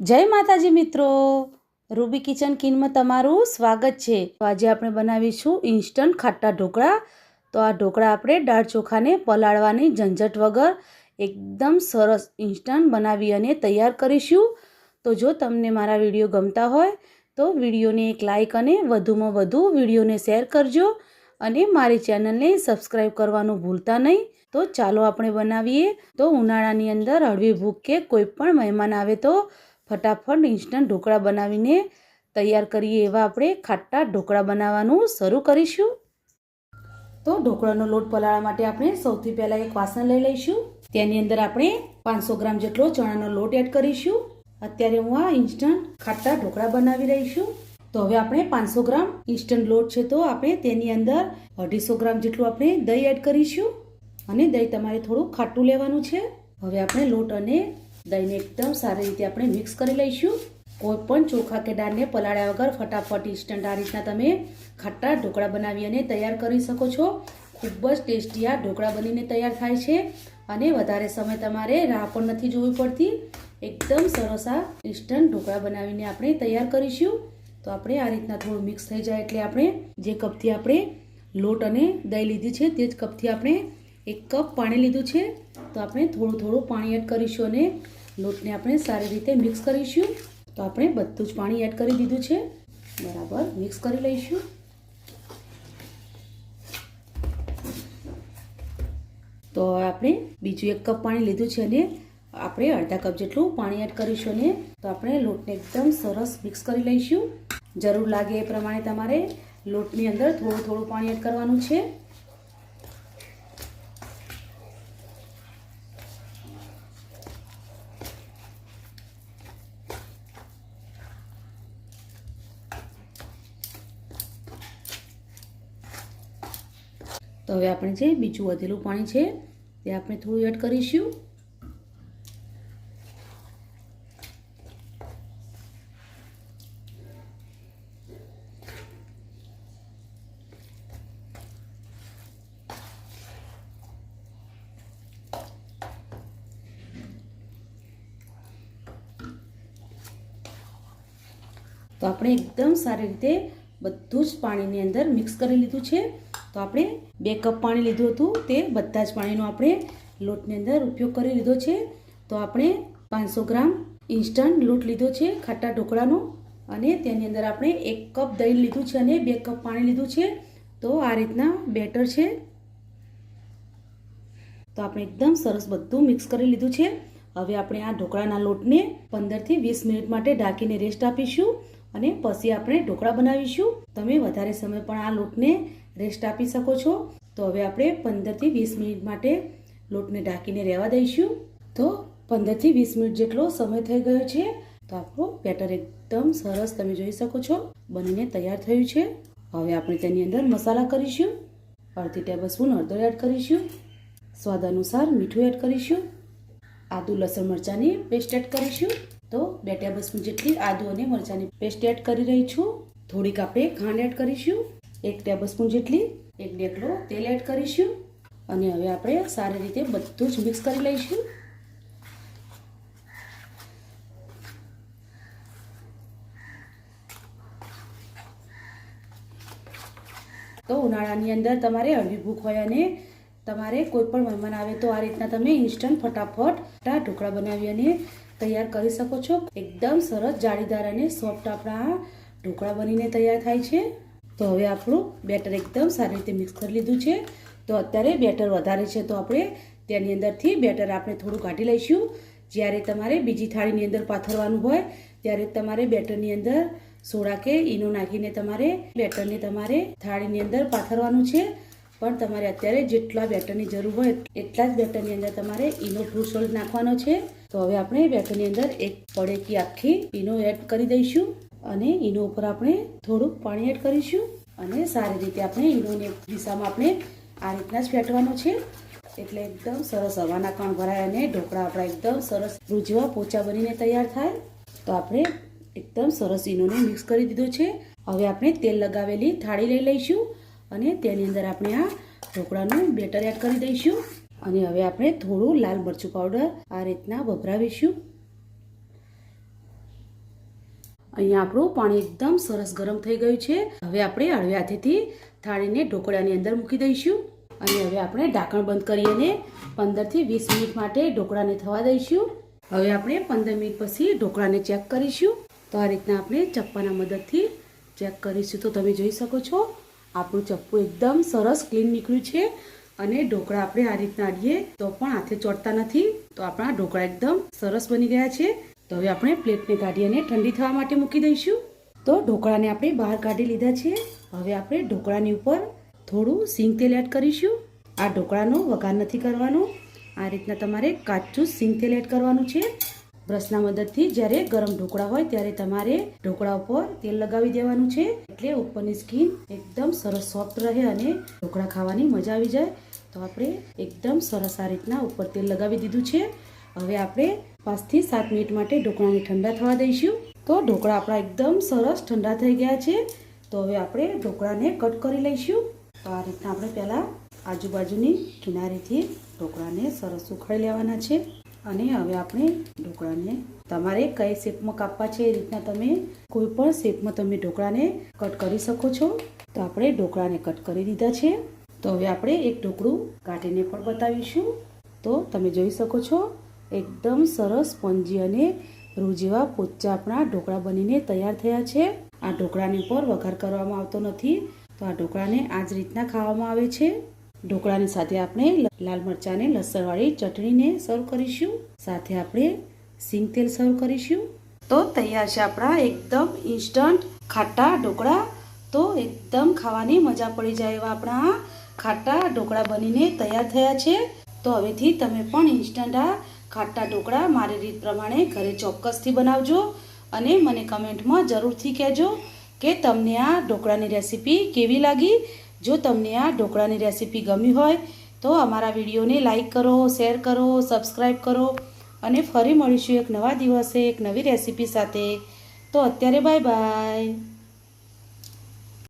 જય માતાજી મિત્રો. રૂબી કિચન કિનમાં તમારું સ્વાગત છે. તો આજે આપણે બનાવીશું ઇન્સ્ટન્ટ ખાટા ઢોકળા. તો આ ઢોકળા આપણે દાળ ચોખાને પલાળવાની ઝંઝટ વગર એકદમ સરસ ઇન્સ્ટન્ટ બનાવી અને તૈયાર કરીશું. તો જો તમને મારા વીડિયો ગમતા હોય, તો વિડીયોને એક લાઇક અને વધુમાં વધુ વિડીયોને શેર કરજો અને મારી ચેનલને સબસ્ક્રાઈબ કરવાનું ભૂલતા નહીં. તો ચાલો આપણે બનાવીએ. તો ઉનાળાની અંદર હળવી ભૂખ કે કોઈ પણ મહેમાન આવે તો ફટાફટ ઇન્સ્ટન્ટ ઢોકળા બનાવીને તૈયાર કરીએ એવા આપણે ખાટા ઢોકળા બનાવવાનું શરૂ કરીશું. તો ઢોકળાનો લોટ પલાળવા માટે આપણે સૌથી પહેલાં એક વાસણ લઈ લઈશું. તેની અંદર આપણે પાંચસો ગ્રામ જેટલો ચણાનો લોટ એડ કરીશું. અત્યારે હું આ ઇન્સ્ટન્ટ ખાટા ઢોકળા બનાવી રહી તો હવે આપણે પાંચસો ગ્રામ ઇન્સ્ટન્ટ લોટ છે તો આપણે તેની અંદર અઢીસો ગ્રામ જેટલું આપણે દહીં એડ કરીશું. અને દહીં તમારે થોડું ખાટું લેવાનું છે. હવે આપણે લોટ અને દહીંને એકદમ સારી રીતે આપણે મિક્સ કરી લઈશું. કોઈ પણ ચોખા કે દાળને પલાળ્યા વગર ફટાફટ ઇન્સ્ટન્ટ આ રીતના તમે ખાટા ઢોકળા બનાવી અને તૈયાર કરી શકો છો. ખૂબ જ ટેસ્ટી આ ઢોકળા બનીને તૈયાર થાય છે. અને વધારે સમય તમારે રાહ પણ નથી જોવી પડતી. એકદમ સરસ આ ઇન્સ્ટન્ટ ઢોકળા બનાવીને આપણે તૈયાર કરીશું. તો આપણે આ રીતના થોડું મિક્સ થઈ જાય એટલે આપણે જે કપથી આપણે લોટ અને દહીં લીધી છે તે જ કપથી આપણે એક કપ પાણી લીધું છે. તો આપણે થોડું થોડું પાણી એડ કરીશું અને લોટને આપણે સારી રીતે મિક્સ કરીશું. તો આપણે બધું જ પાણી એડ કરી દીધું છે. બરાબર, મિક્સ કરી લઈશું. તો આપણે બીજું એક કપ પાણી લીધું છે અને આપણે અડધા કપ જેટલું પાણી એડ કરીશું અને તો આપણે લોટને એકદમ સરસ મિક્સ કરી લઈશું. જરૂર લાગે એ પ્રમાણે તમારે લોટની અંદર થોડું થોડું પાણી એડ કરવાનું છે. તો હવે આપણે જે બીજું વધેલું પાણી છે, તે આપણે થોડું એડ કરીશું. તો આપણે એકદમ સારી રીતે બધું જ પાણીની અંદર મિક્સ કરી લીધું છે. તો આપણે બે કપ પાણી લીધું હતું. તે બધા જ પાણીનો આપણે લોટની અંદર ઉપયોગ કરી લીધો છે. તો આપણે પાંચસો ગ્રામ ઇન્સ્ટન્ટ લોટ લીધો છે, ખાટા ઢોકળાનો. અને તેની અંદર આપણે એક કપ દહીં લીધું છે અને બે કપ પાણી લીધું છે. તો આ રીતના બેટર છે. તો આપણે એકદમ સરસ બધું મિક્સ કરી લીધું છે. હવે આપણે આ ઢોકળાના લોટને પંદરથી વીસ મિનિટ માટે ઢાંકીને રેસ્ટ આપીશું અને પછી આપણે ઢોકળા બનાવીશું. તમે વધારે સમય પણ આ લોટને રેસ્ટ આપી શકો છો. તો હવે આપણે પંદરથી વીસ મિનિટ માટે લોટને ઢાંકીને રહેવા દઈશું. તો પંદરથી વીસ મિનિટ જેટલો સમય થઈ ગયો છે, તો આપણું બેટર એકદમ સરસ તમે જોઈ શકો છો. બનીને તૈયાર થયું છે. હવે આપણે તેની અંદર મસાલા કરીશું. અડધી ટેબલ સ્પૂન હળદર એડ કરીશું. સ્વાદ અનુસાર મીઠું એડ કરીશું. આદુ, લસણ, મરચાંની પેસ્ટ એડ કરીશું. તો બે ટેબલ જેટલી આદુ અને મરચાંની પેસ્ટ એડ કરી રહી છું. થોડીક આપણે ખાંડ એડ કરીશું. એક ટેબલસ્પૂન જેટલી, એક ડેકલો તેલ એડ કરીશું અને હવે આપણે સારી રીતે બધું જ મિક્સ કરી લઈશું. તો ઉનાળાની અંદર તમારે હળવી ભૂખ હોય અને તમારે કોઈ પણ મહેમાન આવે તો આ રીતના તમે ઇન્સ્ટન્ટ ફટાફટ ઢોકળા બનાવી અને તૈયાર કરી શકો છો. એકદમ સરસ જાળીદાર અને સોફ્ટ આપણા ઢોકળા બનીને તૈયાર થાય છે. તો હવે આપણું બેટર એકદમ સારી રીતે મિક્સ કરી લીધું છે. તો અત્યારે બેટર વધારે છે તો આપણે તેની અંદરથી બેટર આપણે થોડું કાઢી લઈશું. જ્યારે તમારે બીજી થાળીની અંદર પાથરવાનું હોય, ત્યારે તમારે બેટરની અંદર સોડા કે ઈનો નાખીને તમારે બેટરને તમારે થાળીની અંદર પાથરવાનું છે. પણ તમારે અત્યારે જેટલા બેટરની જરૂર હોય એટલા જ બેટરની અંદર તમારે ઈનો ફ્રૂટ સોલ્ટ નાખવાનો છે. તો હવે આપણે બેટરની અંદર એક પડેકી આખી ઈનો એડ કરી દઈશું. અને ઈનો ઉપર આપણે થોડુંક પાણી એડ કરીશું અને સારી રીતે આપણે ઈનોની દિશામાં આપણે આ રીતના જ ફેટવાનો છે. એટલે એકદમ સરસ હવાના કણ ભરાય અને ઢોકળા આપણા એકદમ સરસ રૂજવા પોચા બનીને તૈયાર થાય. તો આપણે એકદમ સરસ ઈનોને મિક્સ કરી દીધો છે. હવે આપણે તેલ લગાવેલી થાળી લઈ લઈશું અને તેની અંદર આપણે આ ઢોકળાનું બેટર એડ કરી દઈશું. અને હવે આપણે થોડું લાલ મરચું પાવડર આ રીતના વપરાવીશું. અહીંયા આપણું પાણી એકદમ સરસ ગરમ થઈ ગયું છે. હવે આપણે હળવે હાથેથી થાળીને ઢોકળાની અંદર મૂકી દઈશું. અને હવે આપણે ઢાંકણ બંધ કરી અને પંદરથી વીસ મિનિટ માટે ઢોકળાને થવા દઈશું. હવે આપણે પંદર મિનિટ પછી ઢોકળાને ચેક કરીશું. તો આ રીતના આપણે ચપ્પાના મદદથી ચેક કરીશું. તો તમે જોઈ શકો છો, આપણું ચપ્પુ એકદમ સરસ ક્લીન નીકળ્યું છે. અને ઢોકળા આપણે આ રીતના અડીએ તો પણ હાથે ચોટતા નથી. તો આપણા ઢોકળા એકદમ સરસ બની ગયા છે. તો હવે આપણે પ્લેટને કાઢી અને ઠંડી થવા માટે મૂકી દઈશું. તો ઢોકળાને આપણે બહાર કાઢી લીધા છે. હવે આપણે ઢોકળાની ઉપર થોડું સિંગ તેલ એડ કરીશું. આ ઢોકળાનો વઘાર નથી કરવાનો. આ રીતના તમારે કાચું સિંગ તેલ એડ કરવાનું છે. બ્રશના મદદથી જ્યારે ગરમ ઢોકળા હોય ત્યારે તમારે ઢોકળા ઉપર તેલ લગાવી દેવાનું છે. એટલે ઉપરની સ્કીન એકદમ સરસ સોફ્ટ રહે અને ઢોકળા ખાવાની મજા આવી જાય. તો આપણે એકદમ સરસ આ રીતના ઉપર તેલ લગાવી દીધું છે. હવે આપણે પાંચથી સાત મિનિટ માટે ઢોકળાને ઠંડા થવા દઈશું. તો ઢોકળા આપણા એકદમ સરસ ઠંડા થઈ ગયા છે. તો હવે આપણે ઢોકળાને કટ કરી લઈશું. તો આ રીતના આપણે પહેલાં આજુબાજુની કિનારીથી ઢોકળાને સરસ ઉખાડી લેવાના છે. અને હવે આપણે ઢોકળાને તમારે કઈ શેપમાં કાપવા છે એ રીતના તમે કોઈ પણ શેપમાં તમે ઢોકળાને કટ કરી શકો છો. તો આપણે ઢોકળાને કટ કરી દીધા છે. તો હવે આપણે એક ઢોકળું કાઢીને પણ બતાવીશું. તો તમે જોઈ શકો છો એકદમ સરસ પંજી અને રૂ જેવા પોચા આપણા ઢોકળા બનીને તૈયાર થયા છે. આ ઢોકળાની ઉપર વઘાર કરવામાં આવતો નથી. તો આ ઢોકળાને આ જ રીતના ખાવામાં આવે છે. ઢોકળાની સાથે આપણે લાલ મરચાંને લસણવાળી ચટણીને સર્વ કરીશું. સાથે આપણે સિંગ તેલ સર્વ કરીશું. તો તૈયાર છે આપણા એકદમ ઇન્સ્ટન્ટ ખાટા ઢોકળા. તો એકદમ ખાવાની મજા પડી જાય એવા આપણા ખાટા ઢોકળા બનીને તૈયાર થયા છે. તો હવેથી તમે પણ ઇન્સ્ટન્ટ આ ખાટા ઢોકળા મારી રીત પ્રમાણે ઘરે ચોક્કસથી બનાવજો અને મને કમેન્ટમાં જરૂરથી કહેજો કે તમને આ ઢોકળાની રેસીપી કેવી લાગી. જો તમને આ ઢોકળાની રેસીપી ગમી હોય તો અમારા વિડીયોને લાઈક કરો, શેર કરો, સબસ્ક્રાઈબ કરો અને ફરી મળીશું એક નવા દિવસે એક નવી રેસીપી સાથે. તો અત્યારે બાય બાય.